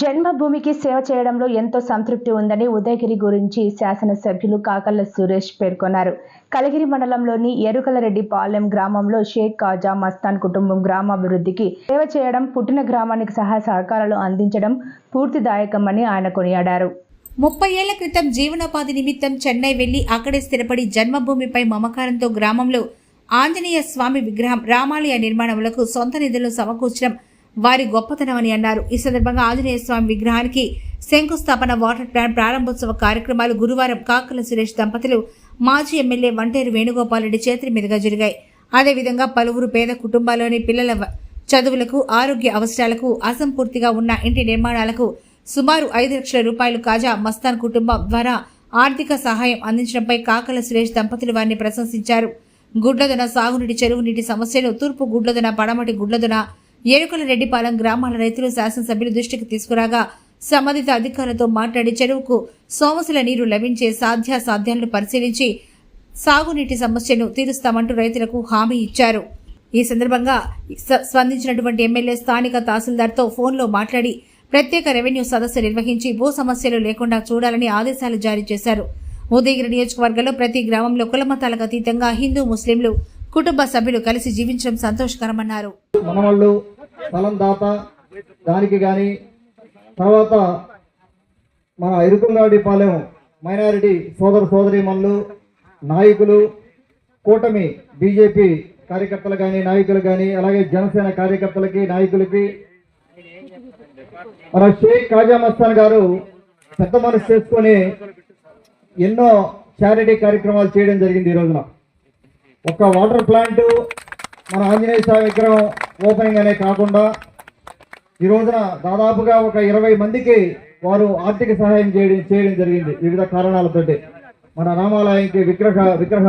జన్మభూమికి సేవ చేయడంలో ఎంతో సంతృప్తి ఉందని ఉదయగిరి గురించి శాసనసభ్యులు కాకల్ల సురేష్ పేర్కొన్నారు. కలిగిరి మండలంలోని ఎరుకలరెడ్డి పాలెం గ్రామంలో షేక్ కాజా మస్తాన్ కుటుంబం గ్రామాభివృద్ధికి సేవ చేయడం పుట్టిన గ్రామానికి సహాయ సహకారాలు అందించడం పూర్తిదాయకమని ఆయన కొనియాడారు. ముప్పై ఏళ్ళ క్రితం జీవనోపాధి నిమిత్తం చెన్నై వెళ్ళి అక్కడే స్థిరపడి జన్మభూమిపై మమకారంతో గ్రామంలో ఆంజనేయ స్వామి విగ్రహం రామాలయ నిర్మాణములకు సొంత నిధులు సమకూర్చడం వారి గొప్పతనమని అన్నారు. ఈ సందర్భంగా ఆంజనేయ స్వామి విగ్రహానికి శంకుస్థాపన వాటర్ ప్లాంట్ ప్రారంభోత్సవ కార్యక్రమాలు గురువారం కాకల సురేష్ దంపతులు మాజీ ఎమ్మెల్యే వంటేరు వేణుగోపాల్ రెడ్డి చేతుల మీదుగా జరిగాయి. అదేవిధంగా పలువురు పేద కుటుంబాల్లోని పిల్లల చదువులకు ఆరోగ్య అవసరాలకు అసంపూర్తిగా ఉన్న ఇంటి నిర్మాణాలకు సుమారు ఐదు లక్షల రూపాయలు కాజా మస్తాన్ కుటుంబం ద్వారా ఆర్థిక సహాయం అందించడంపై కాకల సురేష్ దంపతులు వారిని ప్రశంసించారు. గుడ్లదొన సాగునీటి చెరువు నీటి సమస్యను తూర్పు గుడ్లదొన పడమటి గుడ్లదొన ఏరుకల రెడ్డిపాలెం గ్రామాల రైతులు శాసనసభ్యుల దృష్టికి తీసుకురాగా సంబంధిత అధికారులతో మాట్లాడి చెరువుకు సోమసుల నీరు లభించే సాధ్యాసాధ్యాలను పరిశీలించి సాగునీటి సమస్యను తీరుస్తామంటూ రైతులకు హామీ ఇచ్చారు. ఈ సందర్భంగా స్పందించినటువంటి ఎమ్మెల్యే స్థానిక తహసీల్దార్తో ఫోన్లో మాట్లాడి ప్రత్యేక రెవెన్యూ సదస్సు నిర్వహించి భూ సమస్యలు లేకుండా చూడాలని ఆదేశాలు జారీ చేశారు. ఉదయగిరి నియోజకవర్గంలో ప్రతి గ్రామంలో కులమతాలకు అతీతంగా హిందూ ముస్లింలు కుటుంబ సభ్యులు కలిసి జీవించడం సంతోషకరమన్నారు. మనవాళ్ళు స్థలం దాత దానికి కానీ తర్వాత మన ఇరుకుల్లాడిపాలెం మైనారిటీ సోదర సోదరీమణులు నాయకులు కూటమి బీజేపీ కార్యకర్తలు కానీ నాయకులు కానీ అలాగే జనసేన కార్యకర్తలకి నాయకులకి మన షేక్ కాజా మస్తాన్ గారు పెద్ద మనసు చేసుకొని ఎన్నో చారిటీ కార్యక్రమాలు చేయడం జరిగింది ఈ రోజున. ఒక వాటర్ ప్లాంట్ మన ఆంజనేయ స్వామి విగ్రహం ఓపెనింగ్ అనే కాకుండా ఈ రోజున దాదాపుగా ఒక ఇరవై మందికి వారు ఆర్థిక సహాయం చేయడం చేయడం జరిగింది. వివిధ కారణాలతోటి. మన రామాలయంకి విగ్రహ విగ్రహ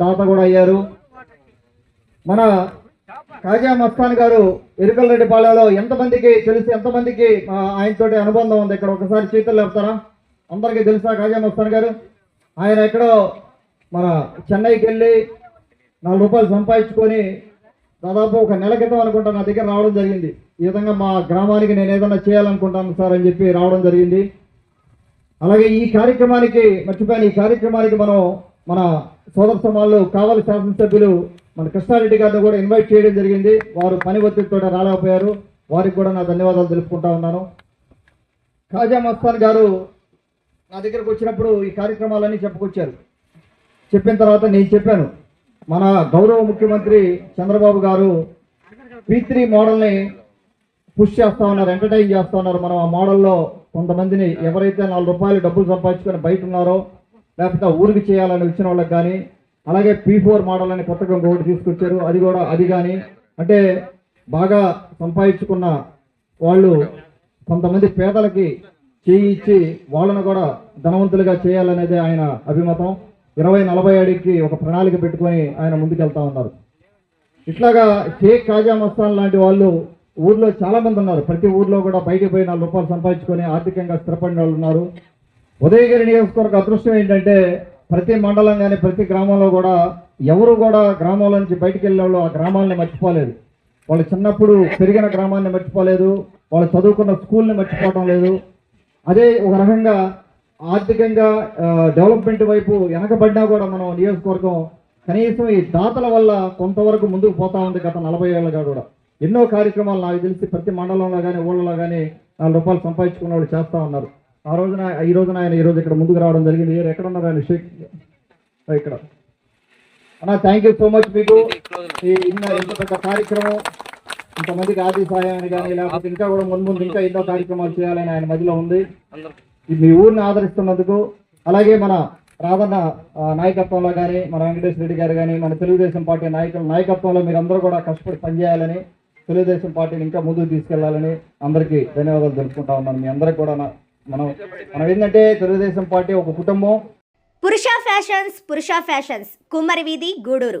దాత కూడా అయ్యారు. మన కాజా మస్తాన్ గారు ఎరుకలరెడ్డిపాళ్యలో ఎంతమందికి తెలిసి ఎంతమందికి ఆ, ఆయనతోటి అనుబంధం ఉంది? ఇక్కడ ఒకసారి చేతులు లేపుతారా? అందరికీ తెలుసా కాజా మస్తాన్ గారు? ఆయన ఎక్కడో మన చెన్నైకి వెళ్ళి నాలుగు రూపాయలు సంపాదించుకొని దాదాపు ఒక నెల క్రితం అనుకుంటా నా దగ్గర రావడం జరిగింది. ఈ విధంగా మా గ్రామానికి నేను ఏదైనా చేయాలనుకుంటాను సార్ అని చెప్పి రావడం జరిగింది. అలాగే ఈ కార్యక్రమానికి మర్చిపోయాను. ఈ కార్యక్రమానికి మనం మన సోదర సమాళ్ళు కావాలి శాసనసభ్యులు మన కృష్ణారెడ్డి గారిని కూడా ఇన్వైట్ చేయడం జరిగింది. వారు పని ఒత్తిడితో రాలేకపోయారు. వారికి కూడా నా ధన్యవాదాలు తెలుపుకుంటా ఉన్నాను. ఖాజా మస్తాన్ గారు నా దగ్గరకు వచ్చినప్పుడు ఈ కార్యక్రమాలన్నీ చెప్పుకొచ్చారు. చెప్పిన తర్వాత నేను చెప్పాను. మన గౌరవ ముఖ్యమంత్రి చంద్రబాబు గారు పీ త్రీ మోడల్ని పుష్ చేస్తా ఉన్నారు ఎంటర్టైన్ చేస్తూ ఉన్నారు. మనం ఆ మోడల్లో కొంతమందిని ఎవరైతే నాలుగు రూపాయలు డబ్బులు సంపాదించుకొని బయట ఉన్నారో లేకపోతే ఊరికి చేయాలని వచ్చిన వాళ్ళకి కానీ అలాగే పీ ఫోర్ మోడల్ అని కొత్తగా ఇంకొకటి తీసుకొచ్చారు. అది కూడా అది కానీ అంటే బాగా సంపాదించుకున్న వాళ్ళు కొంతమంది పేదలకి చేయి ఇచ్చి వాళ్ళను కూడా ధనవంతులుగా చేయాలనేదే ఆయన అభిమతం. ఇరవై నలభై ఏడుకి ఒక ప్రణాళిక పెట్టుకొని ఆయన ముందుకెళ్తా ఉన్నారు. ఇట్లాగా షేక్ కాజా మస్తాన్ లాంటి వాళ్ళు ఊర్లో చాలామంది ఉన్నారు. ప్రతి ఊర్లో కూడా బయటికి పోయి నాలుగు రూపాయలు సంపాదించుకొని ఆర్థికంగా స్థిరపడిన వాళ్ళు ఉన్నారు. ఉదయగిరి నియోజకవర్గ అదృష్టం ఏంటంటే ప్రతి మండలం కానీ ప్రతి గ్రామంలో కూడా ఎవరు కూడా గ్రామంలో నుంచి బయటికి వెళ్ళిన వాళ్ళు ఆ గ్రామాలని మర్చిపోలేదు. వాళ్ళు చిన్నప్పుడు పెరిగిన గ్రామాన్ని మర్చిపోలేదు. వాళ్ళు చదువుకున్న స్కూల్ని మర్చిపోవడం లేదు. అదే ఒక రకంగా ఆర్థికంగా డెవలప్మెంట్ వైపు వెనకబడినా కూడా మనం నియోజకవర్గం కనీసం ఈ దాతల వల్ల కొంతవరకు ముందుకు పోతా ఉంది గత నలభై ఏళ్ళగా కూడా. ఎన్నో కార్యక్రమాలు నాకు తెలిసి ప్రతి మండలంలో కానీ ఊళ్ళలో కానీ నాలుగు రూపాయలు సంపాదించుకున్న వాళ్ళు చేస్తూ ఉన్నారు. ఆ రోజున ఈ రోజున ఆయన ఈ రోజు ఇక్కడ ముందుకు రావడం జరిగింది. మీరు ఎక్కడ ఉన్నారు ఆయన? షేక్. ఇక్కడ. అన్న థ్యాంక్ యూ సో మచ్ మీకు. ఈ ఇన్న ఇంత పెద్ద కార్యక్రమం ఇంతమందికి ఆర్థిక సాయాన్ని కానీ లేకపోతే ఇంకా కూడా ముందు ముందు ఇంకా ఎన్నో కార్యక్రమాలు చేయాలని ఆయన మధ్యలో ఉంది. ఇది మీ ఊరిని ఆదరిస్తున్నందుకు అలాగే మన రాధన్న నాయకత్వంలో కానీ మన వెంకటేశ్వర రెడ్డి గారు కానీ మన తెలుగుదేశం పార్టీ నాయకుల నాయకత్వంలో మీరు అందరూ కూడా కష్టపడి పనిచేయాలని తెలుగుదేశం పార్టీని ఇంకా ముందుకు తీసుకెళ్ళాలని అందరికీ ధన్యవాదాలు తెలుపుకుంటా ఉన్నాను. మీ అందరికి కూడా మనం మనం ఏంటంటే తెలుగుదేశం పార్టీ ఒక కుటుంబం. పురుష ఫ్యాషన్స్ పురుష ఫ్యాషన్స్. కుమ్మరి వీధి గూడూరు.